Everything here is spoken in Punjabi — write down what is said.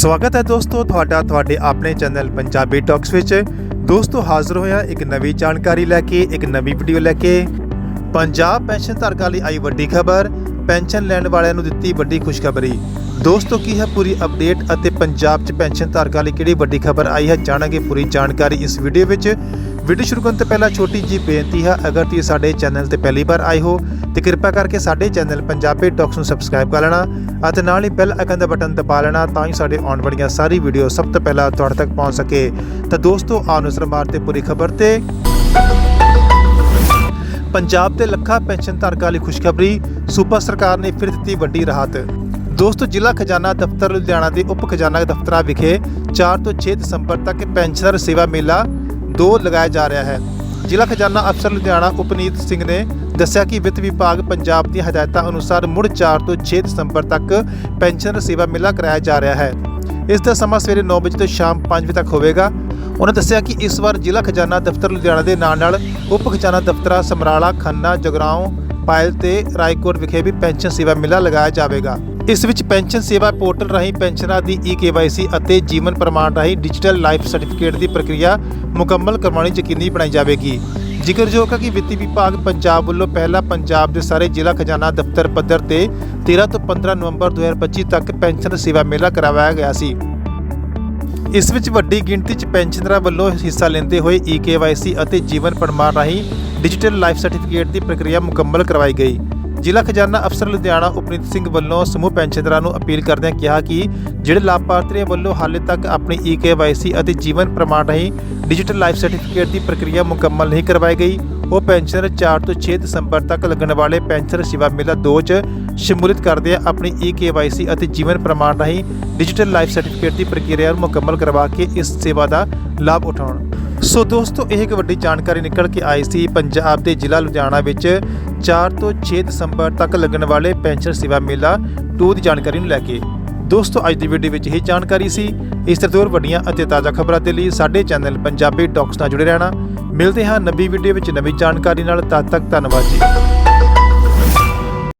ਸਵਾਗਤ ਹੈ ਦੋਸਤੋ ਤੁਹਾਡਾ, ਤੁਹਾਡੇ ਆਪਣੇ ਚੈਨਲ ਪੰਜਾਬੀ ਟਾਕਸ ਵਿੱਚ। ਦੋਸਤੋ ਹਾਜ਼ਰ ਹੋਇਆ ਇੱਕ ਨਵੀਂ ਜਾਣਕਾਰੀ ਲੈ ਕੇ, ਇੱਕ ਨਵੀਂ ਵੀਡੀਓ ਲੈ ਕੇ। ਪੰਜਾਬ ਪੈਨਸ਼ਨ ਧਾਰਕਾਂ ਲਈ ਆਈ ਵੱਡੀ ਖਬਰ, ਪੈਨਸ਼ਨ ਲੈਣ ਵਾਲਿਆਂ ਨੂੰ ਦਿੱਤੀ ਵੱਡੀ ਖੁਸ਼ਖਬਰੀ। ਦੋਸਤੋ ਕੀ ਹੈ ਪੂਰੀ ਅਪਡੇਟ ਅਤੇ ਪੰਜਾਬ 'ਚ ਪੈਨਸ਼ਨ ਧਾਰਕਾਂ ਲਈ ਕਿਹੜੀ ਵੱਡੀ ਖਬਰ ਆਈ ਹੈ, ਜਾਣਾਂਗੇ ਪੂਰੀ ਜਾਣਕਾਰੀ ਇਸ ਵੀਡੀਓ ਵਿੱਚ। ਵੀਡੀਓ ਸ਼ੁਰੂ ਕਰਨ ਤੋਂ ਪਹਿਲਾਂ ਛੋਟੀ ਜੀ ਬੇਨਤੀ ਹੈ, ਅਗਰ ਤੁਸੀਂ ਸਾਡੇ ਚੈਨਲ ਤੇ ਪਹਿਲੀ ਵਾਰ ਆਏ ਹੋ ਤੇ ਕਿਰਪਾ ਕਰਕੇ ਸਾਡੇ ਚੈਨਲ ਪੰਜਾਬੀ ਟਾਕਸ ਨੂੰ ਸਬਸਕ੍ਰਾਈਬ ਕਰ ਲੈਣਾ ਅਤੇ ਨਾਲ ਹੀ ਬੈਲ ਆਈਕਨ ਦਾ ਬਟਨ ਦਬਾ ਲੈਣਾ ਤਾਂ ਹੀ ਸਾਡੇ ਆਉਣ ਵਾਲੀਆਂ ਸਾਰੀ ਵੀਡੀਓ ਸਭ ਤੋਂ ਪਹਿਲਾਂ ਤੁਹਾਡੇ ਤੱਕ ਪਹੁੰਚ ਸਕੇ। ਤਾਂ ਦੋਸਤੋ, ਆਓ ਨਜ਼ਰ ਮਾਰਦੇ ਪੂਰੀ ਖਬਰ ਤੇ। ਪੰਜਾਬ ਦੇ ਲੱਖਾਂ ਪੈਨਸ਼ਨ ਧਾਰਕਾਂ ਲਈ ਖੁਸ਼ਖਬਰੀ, ਸੂਬਾ ਸਰਕਾਰ ਨੇ ਫਿਰ ਦਿੱਤੀ ਵੱਡੀ ਰਾਹਤ। ਦੋਸਤੋ, ਜ਼ਿਲ੍ਹਾ ਖਜ਼ਾਨਾ ਦਫ਼ਤਰ ਲੁਧਿਆਣਾ ਦੇ ਉਪ ਖਜ਼ਾਨਾ ਦਫ਼ਤਰਾਂ ਵਿਖੇ 4 ਤੋਂ 6 ਦਸੰਬਰ ਤੱਕ ਪੈਨਸ਼ਨਰ ਸੇਵਾ ਮੇਲਾ 2 ਲਗਾਇਆ ਜਾ ਰਿਹਾ ਹੈ। ਜ਼ਿਲ੍ਹਾ ਖਜ਼ਾਨਾ ਅਫਸਰ ਲੁਧਿਆਣਾ ਉਪਨੀਤ ਸਿੰਘ ਨੇ ਦੱਸਿਆ ਕਿ ਵਿੱਤ ਵਿਭਾਗ ਪੰਜਾਬ ਦੀਆਂ ਹਦਾਇਤਾਂ ਅਨੁਸਾਰ ਮੁੜ 4 ਤੋਂ 6 ਦਸੰਬਰ ਤੱਕ ਪੈਨਸ਼ਨਰ ਸੇਵਾ ਮੇਲਾ ਕਰਾਇਆ ਜਾ ਰਿਹਾ ਹੈ। ਇਸ ਦਾ ਸਮਾਂ ਸਵੇਰੇ 9 ਵਜੇ ਤੋਂ ਸ਼ਾਮ 5 ਵਜੇ ਤੱਕ ਹੋਵੇਗਾ। ਉਹਨਾਂ ਦੱਸਿਆ ਕਿ ਇਸ ਵਾਰ ਜ਼ਿਲ੍ਹਾ ਖਜ਼ਾਨਾ ਦਫ਼ਤਰ ਲੁਧਿਆਣਾ ਦੇ ਨਾਲ ਨਾਲ ਉਪ ਖਜ਼ਾਨਾ ਦਫ਼ਤਰਾਂ ਸਮਰਾਲਾ, ਖੰਨਾ, ਜਗਰਾਉਂ, ਪਾਇਲ ਤੇ ਰਾਏਕੋਟ ਵਿਖੇ ਵੀ ਪੈਨਸ਼ਨ ਸੇਵਾ ਮੇਲਾ ਲਗਾਇਆ ਜਾਵੇਗਾ। ਇਸ ਵਿੱਚ ਪੈਨਸ਼ਨ ਸੇਵਾ ਪੋਰਟਲ ਰਾਹੀਂ ਪੈਨਸ਼ਨਰਾਂ ਦੀ ਈ ਅਤੇ ਜੀਵਨ ਪ੍ਰਮਾਣ ਰਾਹੀਂ ਡਿਜੀਟਲ ਲਾਈਫ ਸਰਟੀਫਿਕੇਟ ਦੀ ਪ੍ਰਕਿਰਿਆ ਮੁਕੰਮਲ ਕਰਵਾਉਣੀ ਯਕੀਨੀ ਬਣਾਈ ਜਾਵੇਗੀ। ਜ਼ਿਕਰਯੋਗ ਹੈ ਕਿ ਵਿੱਤੀ ਵਿਭਾਗ ਪੰਜਾਬ ਵੱਲੋਂ ਪਹਿਲਾ ਪੰਜਾਬ ਦੇ ਸਾਰੇ ਜ਼ਿਲ੍ਹਾ ਖਜ਼ਾਨਾ ਦਫ਼ਤਰ ਪੱਧਰ ਤੇ 13 ਤੋਂ 15 ਨਵੰਬਰ 2025 ਤੱਕ ਪੈਨਸ਼ਨ ਸੇਵਾ ਮੇਲਾ ਕਰਵਾਇਆ ਗਿਆ ਸੀ। ਇਸ ਵਿੱਚ ਵੱਡੀ ਗਿਣਤੀ 'ਚ ਪੈਨਸ਼ਨਰਾਂ ਵੱਲੋਂ ਹਿੱਸਾ ਲੈਂਦੇ ਹੋਏ ਈ ਅਤੇ ਜੀਵਨ ਪ੍ਰਮਾਣ ਰਾਹੀਂ ਡਿਜੀਟਲ ਲਾਈਫ ਸਰਟੀਫਿਕੇਟ ਦੀ ਪ੍ਰਕਿਰਿਆ ਮੁਕੰਮਲ ਕਰਵਾਈ ਗਈ। ਜ਼ਿਲ੍ਹਾ ਖਜ਼ਾਨਾ ਅਫਸਰ ਲੁਧਿਆਣਾ ਉਪਨੀਤ ਸਿੰਘ ਵੱਲੋਂ ਸਮੂਹ ਪੈਨਸ਼ਨਰਾਂ ਨੂੰ ਅਪੀਲ ਕਰਦਿਆਂ ਕਿਹਾ ਕਿ ਜਿਹੜੇ ਲਾਭਪਾਤਰੀਆਂ ਵੱਲੋਂ ਹਾਲੇ ਤੱਕ ਆਪਣੀ ਈ ਅਤੇ ਜੀਵਨ ਪ੍ਰਮਾਣ ਰਾਹੀਂ ਡਿਜੀਟਲ ਲਾਈਫ ਸਰਟੀਫਿਕੇਟ ਦੀ ਪ੍ਰਕਿਰਿਆ ਮੁਕੰਮਲ ਨਹੀਂ ਕਰਵਾਈ ਗਈ, ਉਹ ਪੈਨਸ਼ਨਰ 4 ਤੋਂ 6 ਦਸੰਬਰ ਤੱਕ ਲੱਗਣ ਵਾਲੇ ਪੈਨਸ਼ਨਰ ਸਿਵਾ ਮੇਲਾ 2 ਚ ਸ਼ਮੂਲੀਅਤ ਕਰਦੇ ਆ ਆਪਣੀ ਈ ਅਤੇ ਜੀਵਨ ਪ੍ਰਮਾਣ ਰਾਹੀਂ ਡਿਜੀਟਲ ਲਾਈਫ ਸਰਟੀਫਿਕੇਟ ਦੀ ਪ੍ਰਕਿਰਿਆ ਨੂੰ ਮੁਕੰਮਲ ਕਰਵਾ ਕੇ ਇਸ ਸੇਵਾ ਦਾ ਲਾਭ ਉਠਾਉਣ। ਸੋ ਦੋਸਤੋ, ਇਹ ਇੱਕ ਵੱਡੀ ਜਾਣਕਾਰੀ ਨਿਕਲ ਕੇ ਆਈ ਸੀ, ਪੰਜਾਬ ਦੇ ਜ਼ਿਲ੍ਹਾ ਲੁਧਿਆਣਾ ਵਿੱਚ 4 ਤੋਂ 6 ਦਸੰਬਰ ਤੱਕ ਲੱਗਣ ਵਾਲੇ ਪੈਨਸ਼ਨ ਸੇਵਾ ਮੇਲਾ 2 ਦੀ ਜਾਣਕਾਰੀ ਨੂੰ ਲੈ ਕੇ। ਦੋਸਤੋ, ਅੱਜ ਦੀ ਵੀਡੀਓ ਵਿੱਚ ਇਹ ਜਾਣਕਾਰੀ ਸੀ। ਇਸ ਤਰ੍ਹਾਂ ਹੋਰ ਵੱਡੀਆਂ ਅਤੇ ਤਾਜ਼ਾ ਖਬਰਾਂ ਦੇ ਲਈ ਸਾਡੇ ਚੈਨਲ ਪੰਜਾਬੀ ਟਾਕਸ ਨਾਲ ਜੁੜੇ ਰਹਿਣਾ। ਮਿਲਦੇ ਹਾਂ ਨਵੀਂ ਵੀਡੀਓ ਵਿੱਚ ਨਵੀਂ ਜਾਣਕਾਰੀ ਨਾਲ। ਤਦ ਤੱਕ ਧੰਨਵਾਦ ਜੀ।